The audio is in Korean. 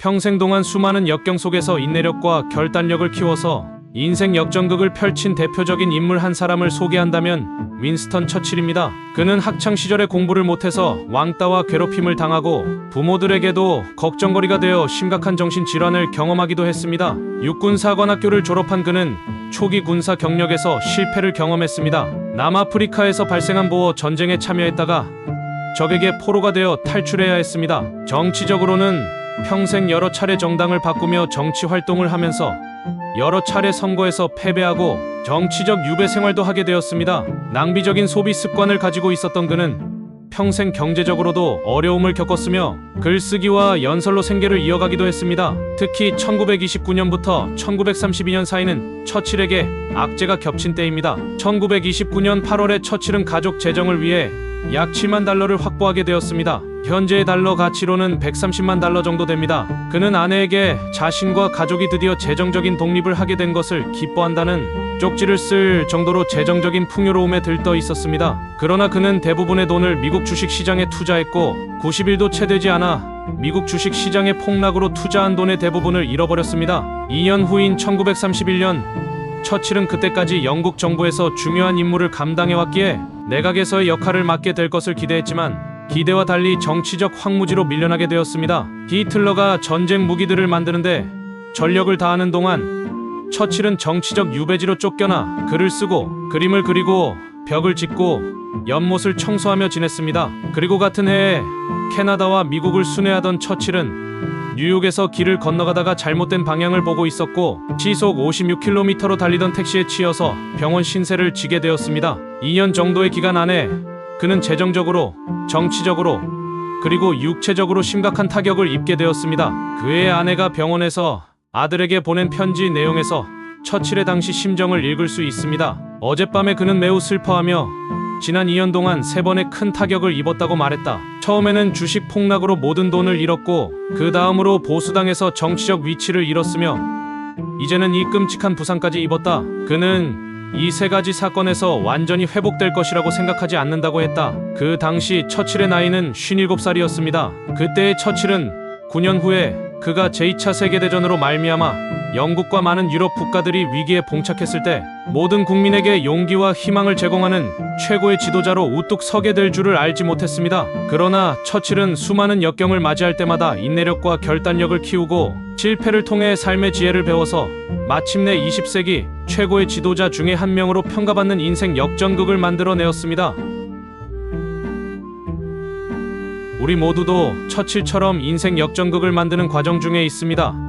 평생 동안 수많은 역경 속에서 인내력과 결단력을 키워서 인생 역전극을 펼친 대표적인 인물 한 사람을 소개한다면 윈스턴 처칠입니다. 그는 학창 시절에 공부를 못해서 왕따와 괴롭힘을 당하고 부모들에게도 걱정거리가 되어 심각한 정신 질환을 경험하기도 했습니다. 육군 사관학교를 졸업한 그는 초기 군사 경력에서 실패를 경험했습니다. 남아프리카에서 발생한 보어 전쟁에 참여했다가 적에게 포로가 되어 탈출해야 했습니다. 정치적으로는 평생 여러 차례 정당을 바꾸며 정치 활동을 하면서 여러 차례 선거에서 패배하고 정치적 유배 생활도 하게 되었습니다. 낭비적인 소비 습관을 가지고 있었던 그는 평생 경제적으로도 어려움을 겪었으며 글쓰기와 연설로 생계를 이어가기도 했습니다. 특히 1929년부터 1932년 사이는 처칠에게 악재가 겹친 때입니다. 1929년 8월에 처칠은 가족 재정을 위해 약 7만 달러를 확보하게 되었습니다. 현재의 달러 가치로는 130만 달러 정도 됩니다. 그는 아내에게 자신과 가족이 드디어 재정적인 독립을 하게 된 것을 기뻐한다는 쪽지를 쓸 정도로 재정적인 풍요로움에 들떠 있었습니다. 그러나 그는 대부분의 돈을 미국 주식 시장에 투자했고 90일도 채 되지 않아 미국 주식 시장의 폭락으로 투자한 돈의 대부분을 잃어버렸습니다. 2년 후인 1931년 처칠은 그때까지 영국 정부에서 중요한 임무를 감당해왔기에 내각에서의 역할을 맡게 될 것을 기대했지만 기대와 달리 정치적 황무지로 밀려나게 되었습니다. 히틀러가 전쟁 무기들을 만드는데 전력을 다하는 동안 처칠은 정치적 유배지로 쫓겨나 글을 쓰고 그림을 그리고 벽을 짓고 연못을 청소하며 지냈습니다. 그리고 같은 해에 캐나다와 미국을 순회하던 처칠은 뉴욕에서 길을 건너가다가 잘못된 방향을 보고 있었고 시속 56km로 달리던 택시에 치여서 병원 신세를 지게 되었습니다. 2년 정도의 기간 안에 그는 재정적으로, 정치적으로, 그리고 육체적으로 심각한 타격을 입게 되었습니다. 그의 아내가 병원에서 아들에게 보낸 편지 내용에서 처칠의 당시 심정을 읽을 수 있습니다. 어젯밤에 그는 매우 슬퍼하며 지난 2년 동안 세 번의 큰 타격을 입었다고 말했다. 처음에는 주식 폭락으로 모든 돈을 잃었고 그 다음으로 보수당에서 정치적 위치를 잃었으며 이제는 이 끔찍한 부상까지 입었다. 그는 이 세 가지 사건에서 완전히 회복될 것이라고 생각하지 않는다고 했다. 그 당시 처칠의 나이는 57살이었습니다. 그때의 처칠은 9년 후에 그가 제2차 세계대전으로 말미암아 영국과 많은 유럽 국가들이 위기에 봉착했을 때 모든 국민에게 용기와 희망을 제공하는 최고의 지도자로 우뚝 서게 될 줄을 알지 못했습니다. 그러나 처칠은 수많은 역경을 맞이할 때마다 인내력과 결단력을 키우고 실패를 통해 삶의 지혜를 배워서 마침내 20세기 최고의 지도자 중에 한 명으로 평가받는 인생 역전극을 만들어내었습니다. 우리 모두도 처칠처럼 인생 역전극을 만드는 과정 중에 있습니다.